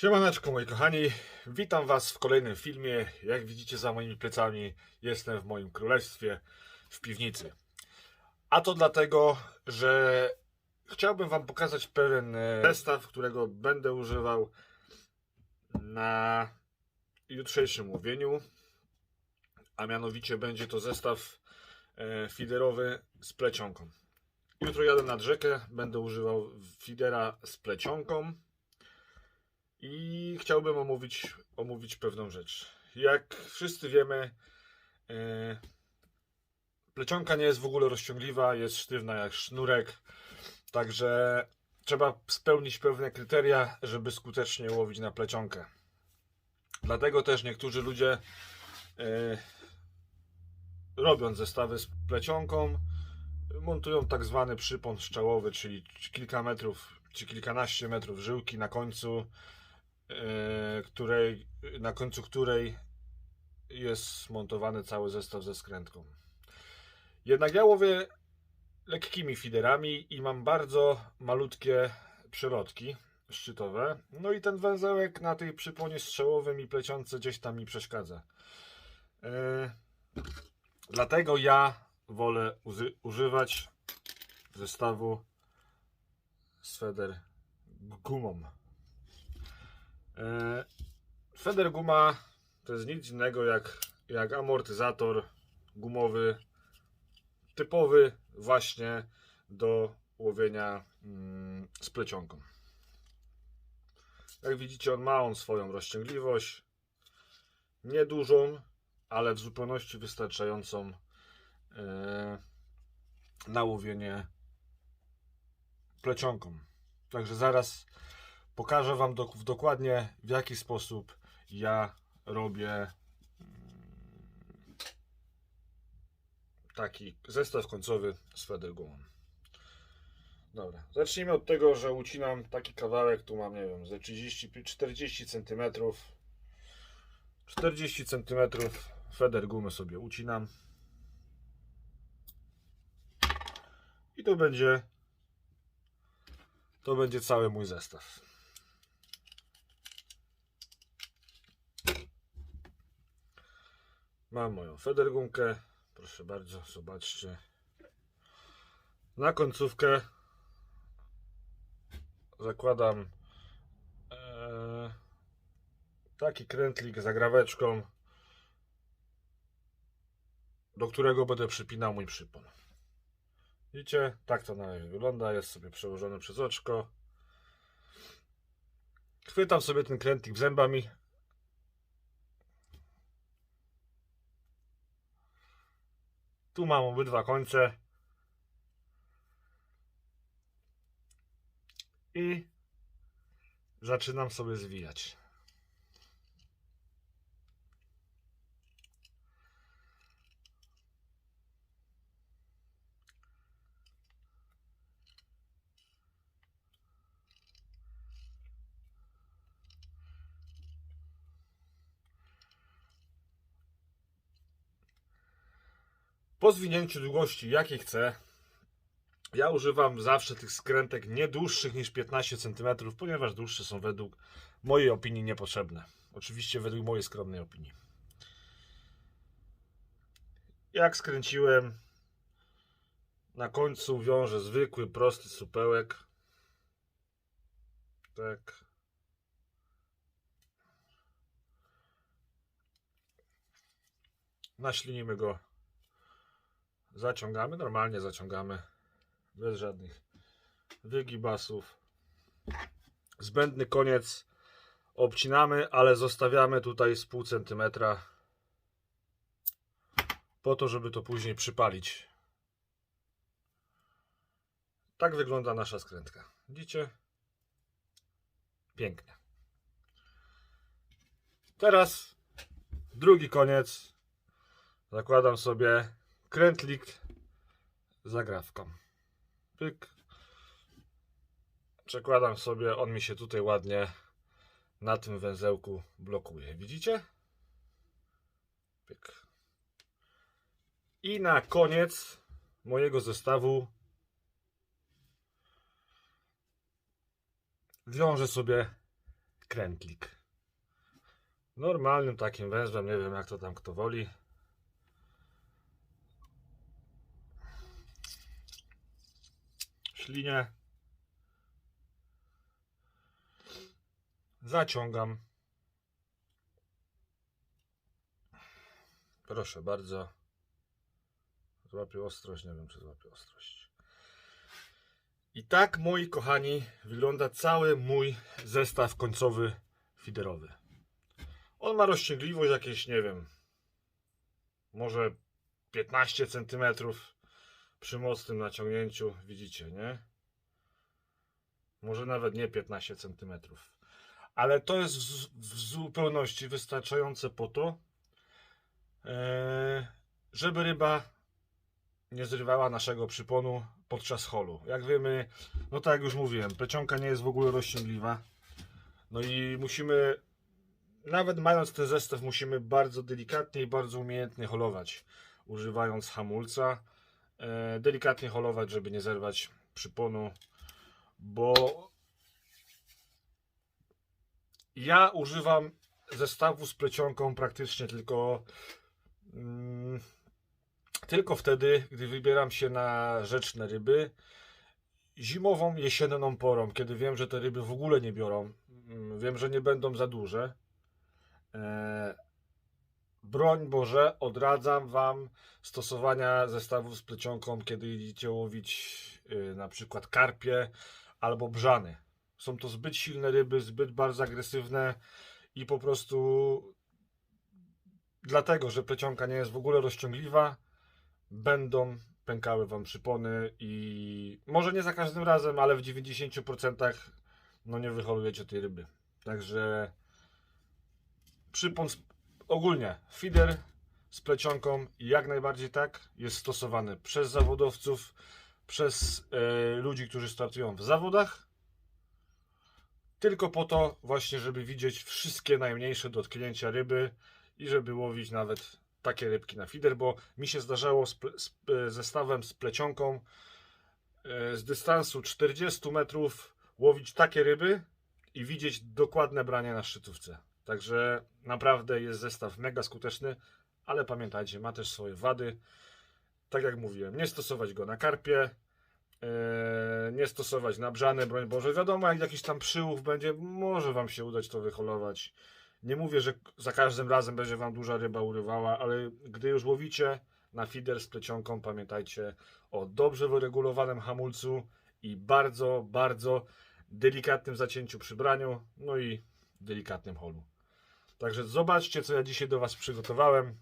Siemaneczko moi kochani, witam was w kolejnym filmie. Jak widzicie za moimi plecami jestem w moim królestwie, w piwnicy. A to dlatego, że chciałbym wam pokazać pewien e, zestaw, którego będę używał na jutrzejszym łowieniu. A mianowicie będzie to zestaw e, fiderowy z plecionką. Jutro jadę nad rzekę, będę używał fidera z plecionką. I chciałbym omówić, omówić pewną rzecz. Jak wszyscy wiemy, e, plecionka nie jest w ogóle rozciągliwa, jest sztywna jak sznurek. Także trzeba spełnić pewne kryteria, żeby skutecznie łowić na plecionkę. Dlatego też niektórzy ludzie, e, robiąc zestawy z plecionką, montują tak zwany przypon szczałowy, czyli kilka metrów czy kilkanaście metrów żyłki na końcu której, na końcu której jest zmontowany cały zestaw ze skrętką. Jednak ja łowię lekkimi fiderami i mam bardzo malutkie przelotki szczytowe. No i ten węzełek na tej przyponie strzałowym i plecionce gdzieś tam mi przeszkadza. E, dlatego ja wolę używać zestawu z feder gumą. E, Feder guma to jest nic innego jak, jak amortyzator gumowy, typowy właśnie do łowienia mm, z plecionką. Jak widzicie, on ma on swoją rozciągliwość, niedużą, ale w zupełności wystarczającą e, na łowienie plecionką. Także zaraz pokażę Wam dok- dokładnie w jaki sposób ja robię mm, taki zestaw końcowy z federgumą. Dobra, zacznijmy od tego, że ucinam taki kawałek, tu mam, nie wiem, ze 30, 40 cm 40 cm feder gumy sobie ucinam i to będzie to będzie cały mój zestaw. Mam moją federgumkę. Proszę bardzo, zobaczcie. Na końcówkę zakładam e, taki krętlik z agraweczką, do którego będę przypinał mój przypon. Widzicie? Tak to na razie wygląda. Jest sobie przełożony przez oczko. Chwytam sobie ten krętlik zębami. Tu mam obydwa końce. I zaczynam sobie zwijać. Po zwinięciu długości jakiej chcę, ja używam zawsze tych skrętek nie dłuższych niż 15 cm, ponieważ dłuższe są według mojej opinii niepotrzebne. Oczywiście według mojej skromnej opinii. Jak skręciłem, na końcu wiążę zwykły, prosty supełek. Tak. Naślinimy go zaciągamy, normalnie zaciągamy, bez żadnych wygibasów. Zbędny koniec obcinamy, ale zostawiamy tutaj z pół centymetra po to, żeby to później przypalić. Tak wygląda nasza skrętka. Widzicie? Pięknie. Teraz drugi koniec. Zakładam sobie krętlik zagrawką. Pyk. Przekładam sobie, on mi się tutaj ładnie na tym węzełku blokuje. Widzicie? Pyk. I na koniec mojego zestawu wiążę sobie krętlik. Normalnym takim wężem, nie wiem jak to tam kto woli. Ślinię. Zaciągam. Proszę bardzo. Złapię ostrość, nie wiem czy złapię ostrość. I tak, moi kochani, wygląda cały mój zestaw końcowy fiderowy. On ma rozciągliwość jakieś, nie wiem, może 15 cm przy mocnym naciągnięciu, widzicie, nie? Może nawet nie 15 cm. Ale to jest w, w zupełności wystarczające po to, e, żeby ryba nie zrywała naszego przyponu podczas holu. Jak wiemy, no tak jak już mówiłem, plecionka nie jest w ogóle rozciągliwa. No i musimy, nawet mając ten zestaw, musimy bardzo delikatnie i bardzo umiejętnie holować, używając hamulca. E, delikatnie holować, żeby nie zerwać przyponu, bo ja używam zestawu z plecionką praktycznie tylko mm, tylko wtedy, gdy wybieram się na rzeczne ryby zimową, jesienną porą, kiedy wiem, że te ryby w ogóle nie biorą, mm, wiem, że nie będą za duże. Broń Boże, odradzam Wam stosowania zestawów z plecionką, kiedy idziecie łowić y, na przykład karpie albo brzany. Są to zbyt silne ryby, zbyt bardzo agresywne i po prostu dlatego, że plecionka nie jest w ogóle rozciągliwa, będą pękały Wam przypony i może nie za każdym razem, ale w 90% no nie wyholujecie tej ryby. Także przypon ogólnie feeder z plecionką jak najbardziej tak jest stosowany przez zawodowców, przez e, ludzi, którzy startują w zawodach. Tylko po to właśnie, żeby widzieć wszystkie najmniejsze dotknięcia ryby i żeby łowić nawet takie rybki na feeder, bo mi się zdarzało z, z e, zestawem z plecionką e, z dystansu 40 metrów łowić takie ryby i widzieć dokładne branie na szczytówce. Także naprawdę jest zestaw mega skuteczny, ale pamiętajcie, ma też swoje wady. Tak jak mówiłem, nie stosować go na karpie, e, nie stosować na brzane, broń Boże. Wiadomo, jak jakiś tam przyłów będzie, może Wam się udać to wyholować. Nie mówię, że za każdym razem będzie Wam duża ryba urywała, ale gdy już łowicie na feeder z plecionką, pamiętajcie o dobrze wyregulowanym hamulcu i bardzo, bardzo delikatnym zacięciu przy braniu, no i delikatnym holu. Także zobaczcie, co ja dzisiaj do Was przygotowałem.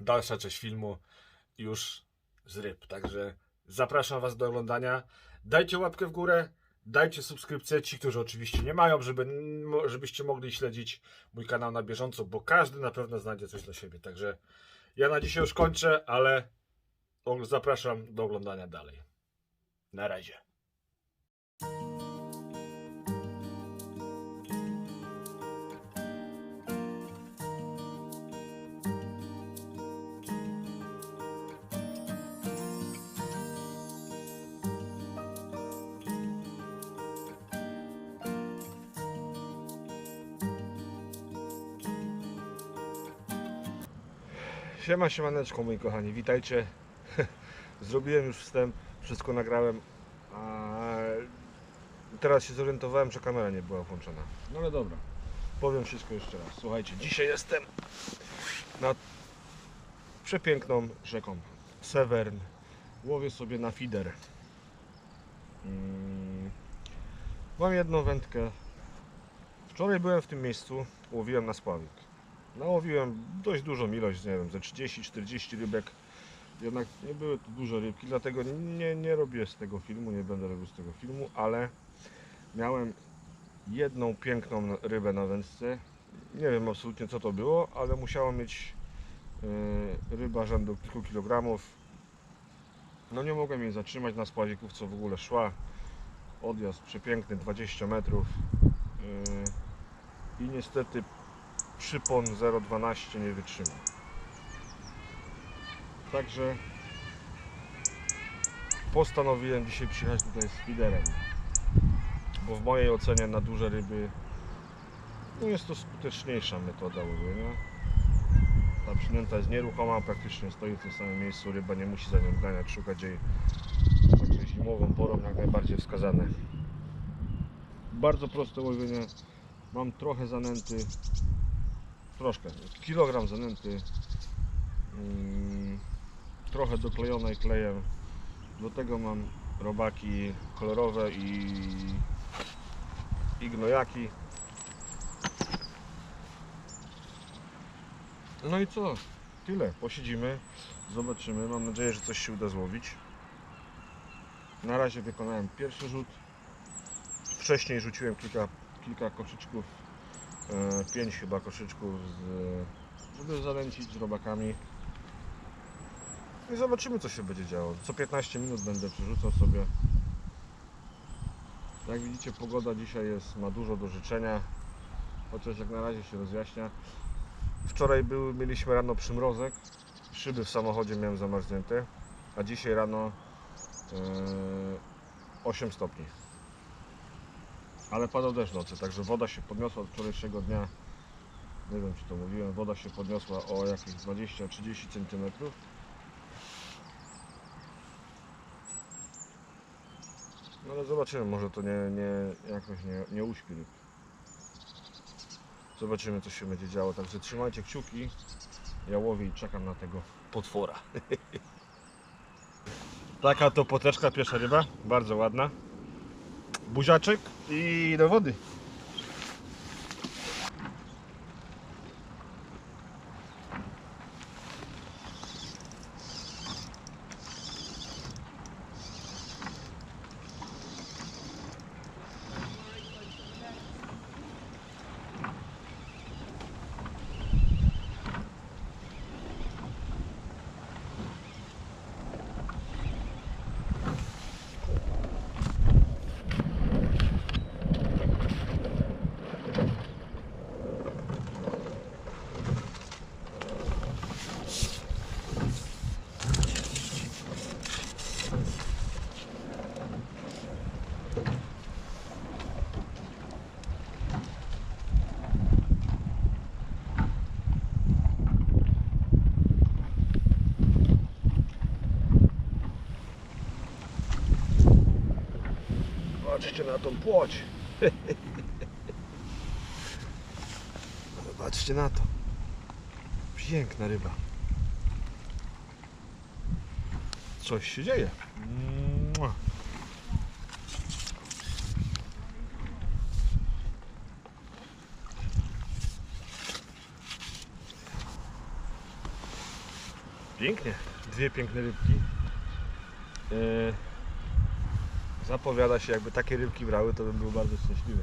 Dalsza część filmu już z ryb. Także zapraszam Was do oglądania. Dajcie łapkę w górę, dajcie subskrypcję, ci, którzy oczywiście nie mają, żeby, żebyście mogli śledzić mój kanał na bieżąco, bo każdy na pewno znajdzie coś dla siebie. Także ja na dzisiaj już kończę, ale zapraszam do oglądania dalej. Na razie. Siema, siemaneczko moi kochani, witajcie. Zrobiłem już wstęp, wszystko nagrałem, a teraz się zorientowałem, że kamera nie była włączona. No ale dobra, powiem wszystko jeszcze raz. Słuchajcie, dzisiaj jestem nad przepiękną rzeką Severn. Łowię sobie na feeder. Mm, Mam jedną wędkę. Wczoraj byłem w tym miejscu, łowiłem na spławik. Nałowiłem dość dużą ilość, nie wiem, ze 30-40 rybek. Jednak nie były to duże rybki, dlatego nie, nie robię z tego filmu, nie będę robił z tego filmu, ale miałem jedną piękną rybę na wędce. Nie wiem absolutnie co to było, ale musiała mieć yy, ryba rzędu kilku kilogramów. No nie mogłem jej zatrzymać na spławikówce w ogóle szła. Odjazd przepiękny, 20 metrów. Yy, I niestety przypon 0,12 nie wytrzymał. Także postanowiłem dzisiaj przyjechać tutaj z feederem, bo w mojej ocenie na duże ryby No jest to skuteczniejsza metoda łowienia. Ta przynęta jest nieruchoma, praktycznie stoi w tym samym miejscu, ryba nie musi za nią ganiać, szukać jej zimową porą jak najbardziej wskazane. Bardzo proste łowienie. Mam trochę zanęty, troszkę, kilogram zanęty, mm, trochę doklejonej klejem. Do tego mam robaki kolorowe i, i gnojaki. No i co? Tyle. Posiedzimy, zobaczymy. Mam nadzieję, że coś się uda złowić. Na razie wykonałem pierwszy rzut. Wcześniej rzuciłem kilka, kilka koszyczków, pięć chyba koszyczków, z, żeby zanęcić z robakami. I zobaczymy co się będzie działo. Co 15 minut będę przerzucał sobie. Jak widzicie pogoda dzisiaj jest, ma dużo do życzenia. Chociaż jak na razie się rozjaśnia. Wczoraj był, mieliśmy rano przymrozek. Szyby w samochodzie miałem zamarznięte. A dzisiaj rano e, 8 stopni. Ale padał deszcz w nocy, także woda się podniosła od wczorajszego dnia. Nie wiem czy to mówiłem, woda się podniosła o jakieś 20-30 cm. No ale zobaczymy, może to nie, nie, jakoś nie, nie uśpi. Zobaczymy co się będzie działo, także trzymajcie kciuki. Ja łowię i czekam na tego potwora. Taka to poteczka, pierwsza ryba, bardzo ładna. Buziaczek i do wody. Patrzcie na tą płoć. Patrzcie na to. Piękna ryba. Coś się dzieje. Pięknie. Dwie piękne rybki. Yy, Zapowiada się, jakby takie rybki brały, to bym był bardzo szczęśliwy.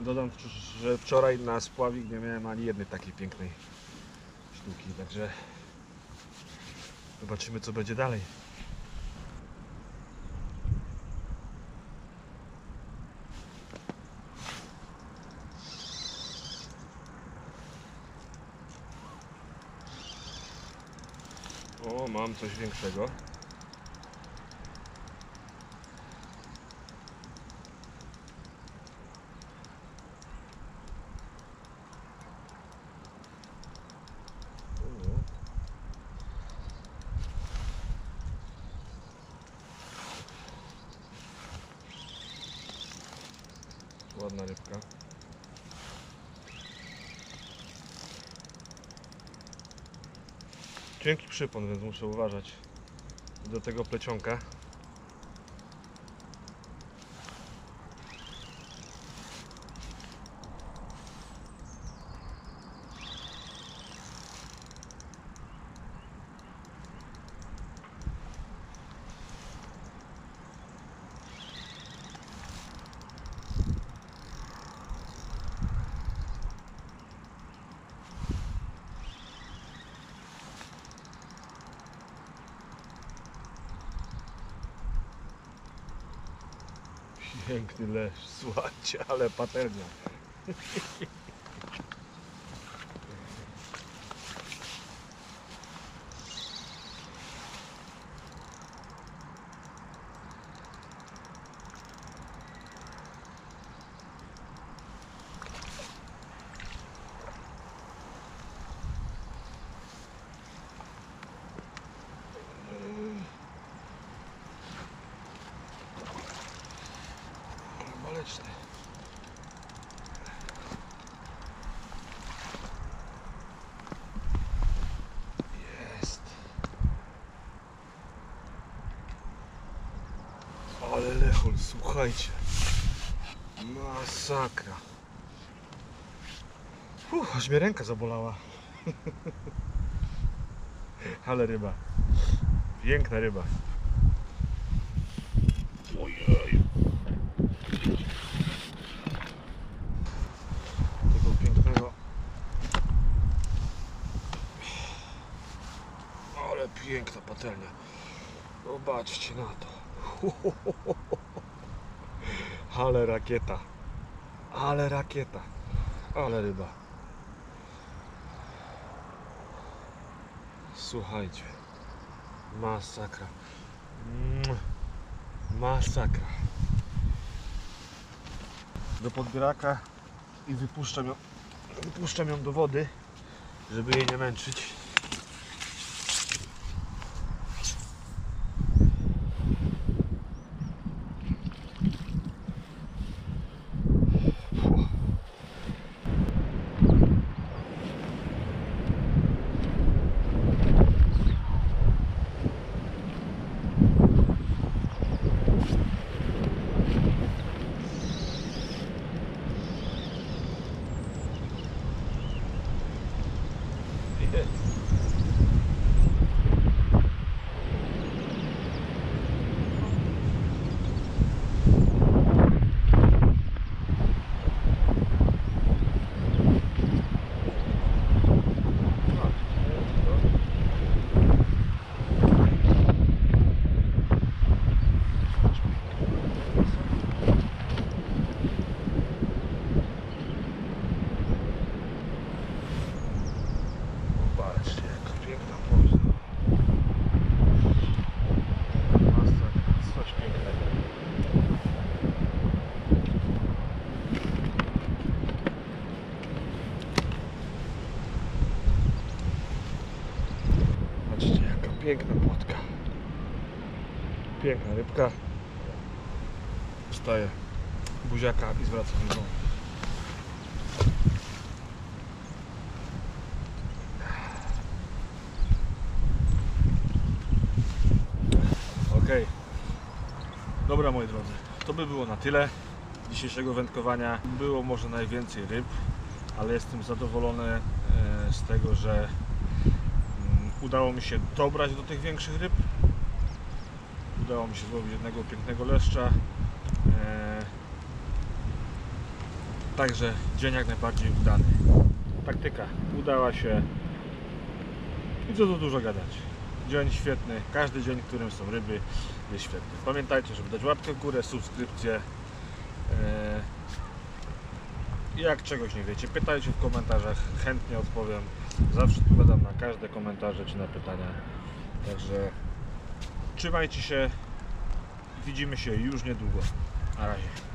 Dodam, że wczoraj na spławik nie miałem ani jednej takiej pięknej sztuki, także zobaczymy co będzie dalej. O, mam coś większego. O. Ładna rybka. Cienki przypon, więc muszę uważać do tego plecionka. Piękny leszcz, słuchajcie, ale patelnia. bezpieczny. Jest. Ale lechol, słuchajcie. Masakra. Uff, aż mnie ręka zabolała. Ale ryba. Piękna ryba. Piękna patelnia. Zobaczcie na to. Ale rakieta. Ale rakieta. Ale ryba. Słuchajcie. Masakra. Masakra. Do podbieraka i wypuszczam ją, wypuszczam ją do wody, żeby jej nie męczyć. Patrzcie, jaka piękna poza. Masakra, coś pięknego. Patrzcie, jaka piękna płotka. Piękna rybka. Wstaje buziaka i zwraca mi głowę. Okej. Dobra moi drodzy, to by było na tyle dzisiejszego wędkowania. Było może najwięcej ryb, ale jestem zadowolony e, z tego, że udało mi się dobrać do tych większych ryb. Udało mi się złowić jednego pięknego leszcza. E, Także dzień jak najbardziej udany. Taktyka udała się. I co tu dużo gadać. Dzień świetny, każdy dzień, w którym są ryby jest świetny. Pamiętajcie, żeby dać łapkę w górę, subskrypcję. Eee, Jak czegoś nie wiecie, pytajcie w komentarzach, chętnie odpowiem. Zawsze odpowiadam na każde komentarze czy na pytania. Także trzymajcie się, widzimy się już niedługo. Na razie.